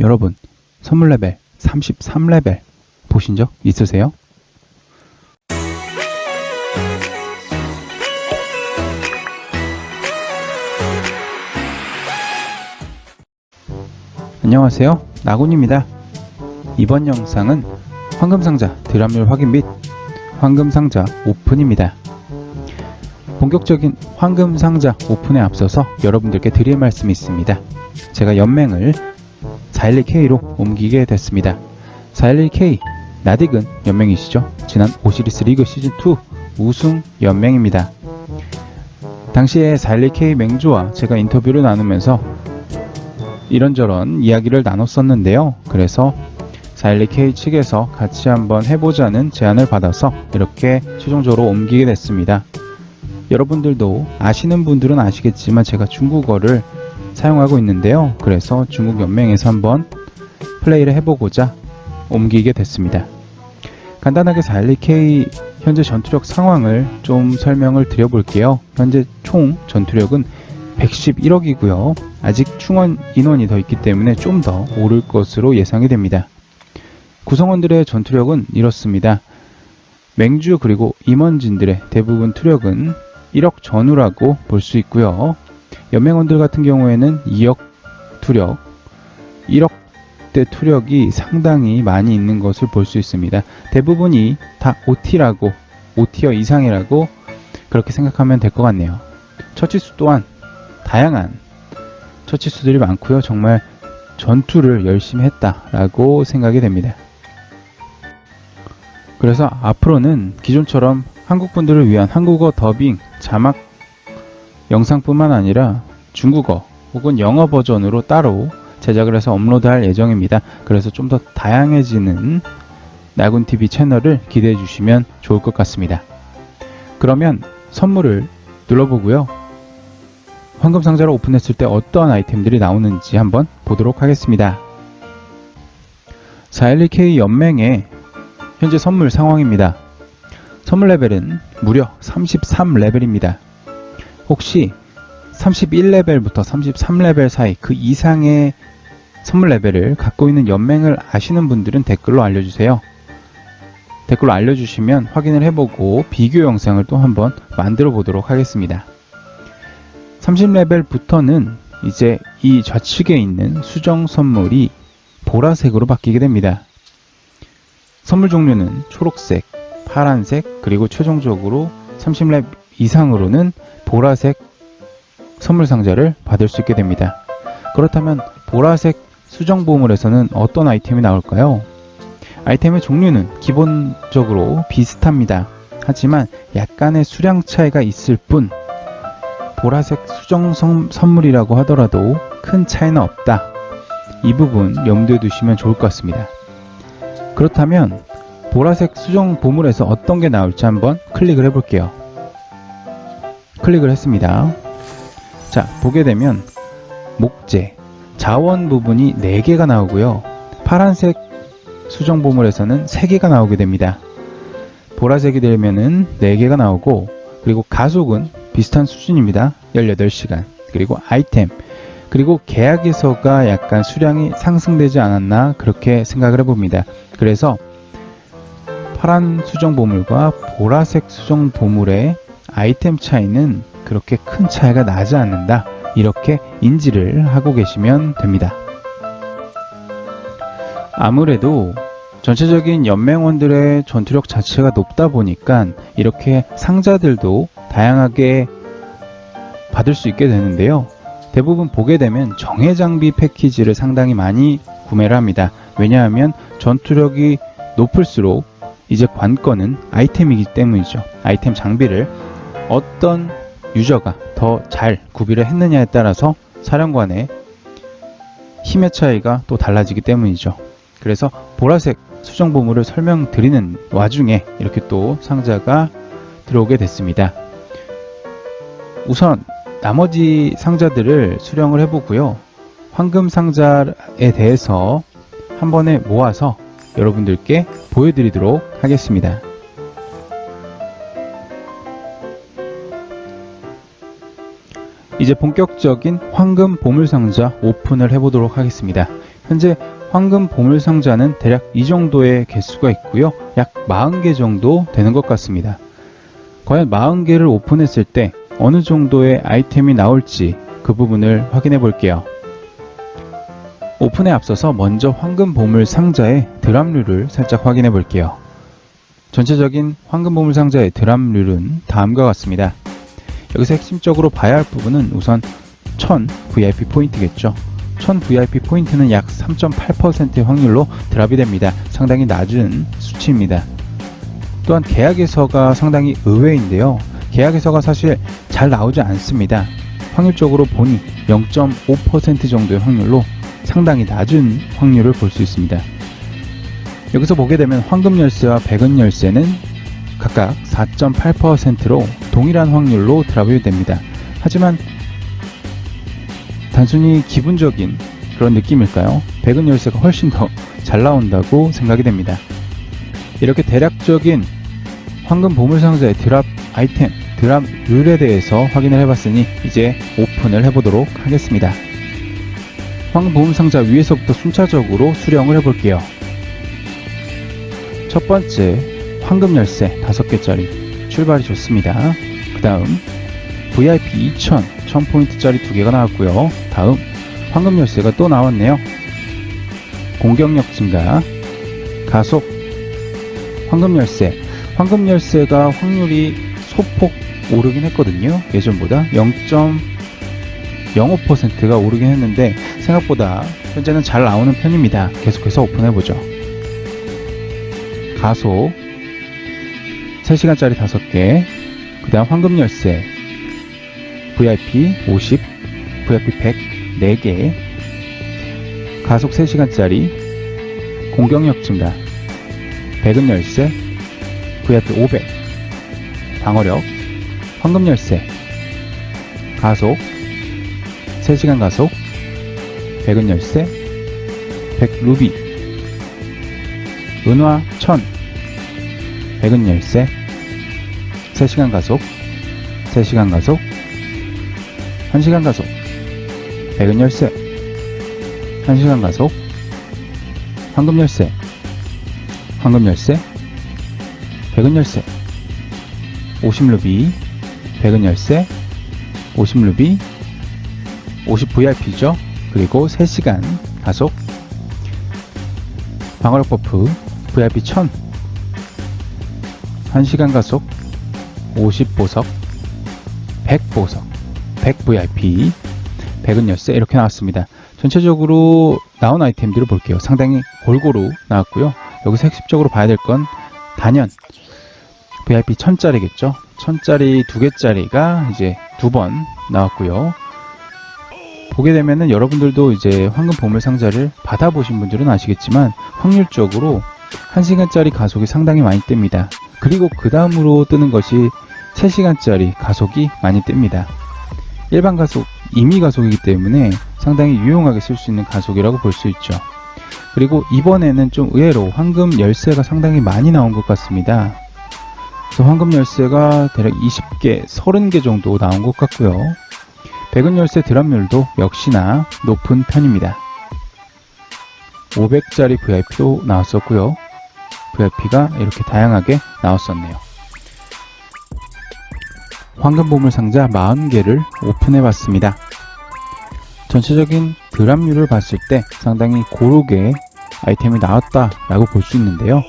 여러분, 선물 레벨 33레벨 보신 적 있으세요? 안녕하세요. 나군입니다. 이번 영상은 황금상자 드랍률 확인 및 황금상자 오픈입니다. 본격적인 황금상자 오픈에 앞서서 여러분들께 드릴 말씀이 있습니다. 제가 연맹을 412K로 옮기게 됐습니다. 412K 나딕은 연맹이시죠? 지난 오시리스 리그 시즌2 우승 연맹입니다. 당시에 412K 맹주와 제가 인터뷰를 나누면서 이런저런 이야기를 나눴었는데요. 그래서 412K 측에서 같이 한번 해보자는 제안을 받아서 이렇게 최종적으로 옮기게 됐습니다. 여러분들도 아시는 분들은 아시겠지만 제가 중국어를 사용하고 있는데요. 그래서 중국 연맹에서 한번 플레이를 해보고자 옮기게 됐습니다. 간단하게 412K 현재 전투력 상황을 좀 설명을 드려볼게요. 현재 총 전투력은 111억이고요. 아직 충원 인원이 더 있기 때문에 좀 더 오를 것으로 예상이 됩니다. 구성원들의 전투력은 이렇습니다. 맹주 그리고 임원진들의 대부분 투력은 1억 전후라고 볼 수 있고요. 연맹원들 같은 경우에는 2억 투력, 1억대 투력이 상당히 많이 있는 것을 볼 수 있습니다. 대부분이 다 OT라고, OT어 이상이라고 그렇게 생각하면 될 것 같네요. 처치수 또한 다양한 처치수들이 많고요. 정말 전투를 열심히 했다라고 생각이 됩니다. 그래서 앞으로는 기존처럼 한국 분들을 위한 한국어 더빙, 자막 영상뿐만 아니라 중국어 혹은 영어 버전으로 따로 제작을 해서 업로드할 예정입니다. 그래서 좀 더 다양해지는 나군TV 채널을 기대해 주시면 좋을 것 같습니다. 그러면 선물을 눌러보고요. 황금 상자를 오픈했을 때 어떠한 아이템들이 나오는지 한번 보도록 하겠습니다. 412K 연맹의 현재 선물 상황입니다. 선물 레벨은 무려 33레벨입니다. 혹시 31레벨부터 33레벨 사이 그 이상의 선물 레벨을 갖고 있는 연맹을 아시는 분들은 댓글로 알려주세요. 댓글로 알려주시면 확인을 해보고 비교 영상을 또 한번 만들어 보도록 하겠습니다. 30레벨부터는 이제 이 좌측에 있는 수정 선물이 보라색으로 바뀌게 됩니다. 선물 종류는 초록색, 파란색, 그리고 최종적으로 30렙 이상으로는 보라색 선물 상자를 받을 수 있게 됩니다. 그렇다면 보라색 수정 보물에서는 어떤 아이템이 나올까요? 아이템의 종류는 기본적으로 비슷합니다. 하지만 약간의 수량 차이가 있을 뿐 보라색 수정 선, 선물이라고 하더라도 큰 차이는 없다. 이 부분 염두에 두시면 좋을 것 같습니다. 그렇다면 보라색 수정 보물에서 어떤 게 나올지 한번 클릭을 해볼게요. 클릭을 했습니다. 자, 보게 되면 목재, 자원 부분이 4개가 나오고요. 파란색 수정 보물에서는 3개가 나오게 됩니다. 보라색이 되면은 4개가 나오고 그리고 가속은 비슷한 수준입니다. 18시간. 그리고 아이템. 그리고 계약에서가 약간 수량이 상승되지 않았나 그렇게 생각을 해봅니다. 그래서 파란 수정 보물과 보라색 수정 보물의 아이템 차이는 그렇게 큰 차이가 나지 않는다. 이렇게 인지를 하고 계시면 됩니다. 아무래도 전체적인 연맹원들의 전투력 자체가 높다 보니까 이렇게 상자들도 다양하게 받을 수 있게 되는데요. 대부분 보게 되면 정예 장비 패키지를 상당히 많이 구매를 합니다. 왜냐하면 전투력이 높을수록 이제 관건은 아이템이기 때문이죠. 아이템 장비를 어떤 유저가 더 잘 구비를 했느냐에 따라서 사령관의 힘의 차이가 또 달라지기 때문이죠. 그래서 보라색 수정 보물을 설명드리는 와중에 이렇게 또 상자가 들어오게 됐습니다. 우선 나머지 상자들을 수령을 해보고요. 황금 상자에 대해서 한 번에 모아서 여러분들께 보여드리도록 하겠습니다. 이제 본격적인 황금 보물 상자 오픈을 해보도록 하겠습니다. 현재 황금 보물 상자는 대략 이 정도의 개수가 있고요. 약 40개 정도 되는 것 같습니다. 과연 40개를 오픈했을 때 어느 정도의 아이템이 나올지 그 부분을 확인해 볼게요. 오픈에 앞서서 먼저 황금 보물 상자의 드랍률을 살짝 확인해 볼게요. 전체적인 황금 보물 상자의 드랍률은 다음과 같습니다. 여기서 핵심적으로 봐야 할 부분은 우선 1000 VIP 포인트겠죠. 1000 VIP 포인트는 약 3.8%의 확률로 드랍이 됩니다. 상당히 낮은 수치입니다. 또한 계약에서가 상당히 의외인데요. 계약에서가 사실 잘 나오지 않습니다. 확률적으로 보니 0.5% 정도의 확률로 상당히 낮은 확률을 볼 수 있습니다. 여기서 보게 되면 황금 열쇠와 백은 열쇠는 각각 4.8%로 동일한 확률로 드랍이 됩니다. 하지만 단순히 기분적인 그런 느낌일까요? 백은 열쇠가 훨씬 더 잘 나온다고 생각이 됩니다. 이렇게 대략적인 황금 보물상자의 드랍 아이템, 드랍 룰에 대해서 확인을 해봤으니 이제 오픈을 해보도록 하겠습니다. 황금 보물상자 위에서부터 순차적으로 수령을 해볼게요. 첫 번째, 황금 열쇠 5개짜리 출발이 좋습니다. 그 다음, VIP 2000, 1000포인트짜리 2개가 나왔고요. 다음, 황금 열쇠가 또 나왔네요. 공격력 증가, 가속, 황금 열쇠. 황금 열쇠가 확률이 소폭 오르긴 했거든요. 예전보다 0.05%가 오르긴 했는데 생각보다 현재는 잘 나오는 편입니다. 계속해서 오픈해보죠. 가속 3시간짜리 5개 그 다음 황금 열쇠 VIP 50 VIP 100 4개 가속 3시간짜리 공격력 증가 백은 열쇠 VIP 500 방어력 황금 열쇠 가속 3시간 가속 백은 열쇠 100 루비 은화 1000 백은 열쇠 3시간 가속 3시간 가속 1시간 가속 백은 열쇠 1시간 가속 황금 열쇠 황금 열쇠 백은 열쇠 50루비 백은 열쇠 50루비 50 VIP죠. 그리고 3시간 가속. 방어력 버프 VIP 1000 1시간 가속 50보석 100보석 100 VIP 100은 열쇠 이렇게 나왔습니다. 전체적으로 나온 아이템들을 볼게요. 상당히 골고루 나왔고요. 여기서 핵심적으로 봐야 될 건 단연. VIP 1000짜리겠죠? 1000짜리 두 개짜리가 이제 두 번 나왔고요. 보게 되면은 여러분들도 이제 황금 보물 상자를 받아보신 분들은 아시겠지만 확률적으로 1시간짜리 가속이 상당히 많이 뜹니다. 그리고 그 다음으로 뜨는 것이 3시간짜리 가속이 많이 뜹니다. 일반 가속, 임의 가속이기 때문에 상당히 유용하게 쓸 수 있는 가속이라고 볼 수 있죠. 그리고 이번에는 좀 의외로 황금 열쇠가 상당히 많이 나온 것 같습니다. 그래서 황금 열쇠가 대략 20개, 30개 정도 나온 것 같고요. 백은 열쇠 드랍률도 역시나 높은 편입니다. 500짜리 VIP도 나왔었고요. VIP가 이렇게 다양하게 나왔었네요. 황금 보물 상자 40개를 오픈해 봤습니다. 전체적인 드랍률을 봤을 때 상당히 고르게 아이템이 나왔다라고 볼 수 있는데요.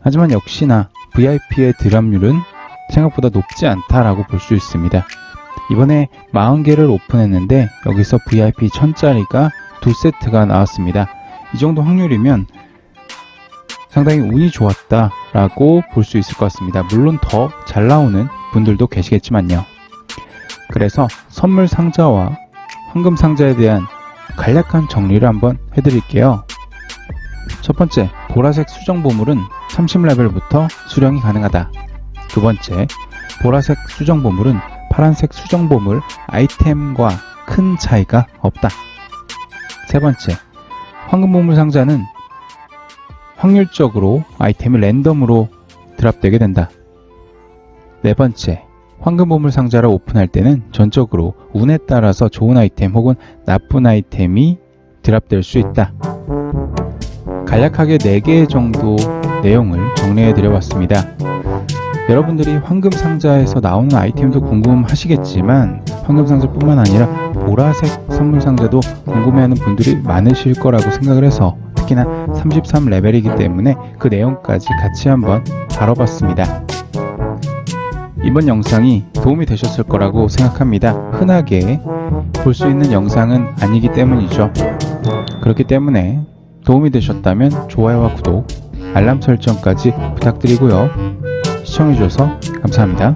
하지만 역시나 VIP의 드랍률은 생각보다 높지 않다라고 볼 수 있습니다. 이번에 40개를 오픈했는데 여기서 VIP 1000짜리가 두 세트가 나왔습니다. 이 정도 확률이면 상당히 운이 좋았다라고 볼 수 있을 것 같습니다. 물론 더 잘 나오는 분들도 계시겠지만요. 그래서 선물 상자와 황금 상자에 대한 간략한 정리를 한번 해드릴게요. 첫 번째, 보라색 수정 보물은 30레벨부터 수령이 가능하다. 두 번째, 보라색 수정 보물은 파란색 수정 보물 아이템과 큰 차이가 없다. 세 번째, 황금 보물 상자는 확률적으로 아이템이 랜덤으로 드랍되게 된다. 네 번째, 황금 보물 상자를 오픈할 때는 전적으로 운에 따라서 좋은 아이템 혹은 나쁜 아이템이 드랍될 수 있다. 간략하게 4개 정도 내용을 정리해 드려봤습니다. 여러분들이 황금 상자에서 나오는 아이템도 궁금하시겠지만 황금 상자뿐만 아니라 보라색 선물 상자도 궁금해하는 분들이 많으실 거라고 생각을 해서 특히나 33레벨이기 때문에 그 내용까지 같이 한번 다뤄봤습니다. 이번 영상이 도움이 되셨을 거라고 생각합니다. 흔하게 볼 수 있는 영상은 아니기 때문이죠. 그렇기 때문에 도움이 되셨다면 좋아요와 구독, 알람 설정까지 부탁드리고요. 시청해주셔서 감사합니다.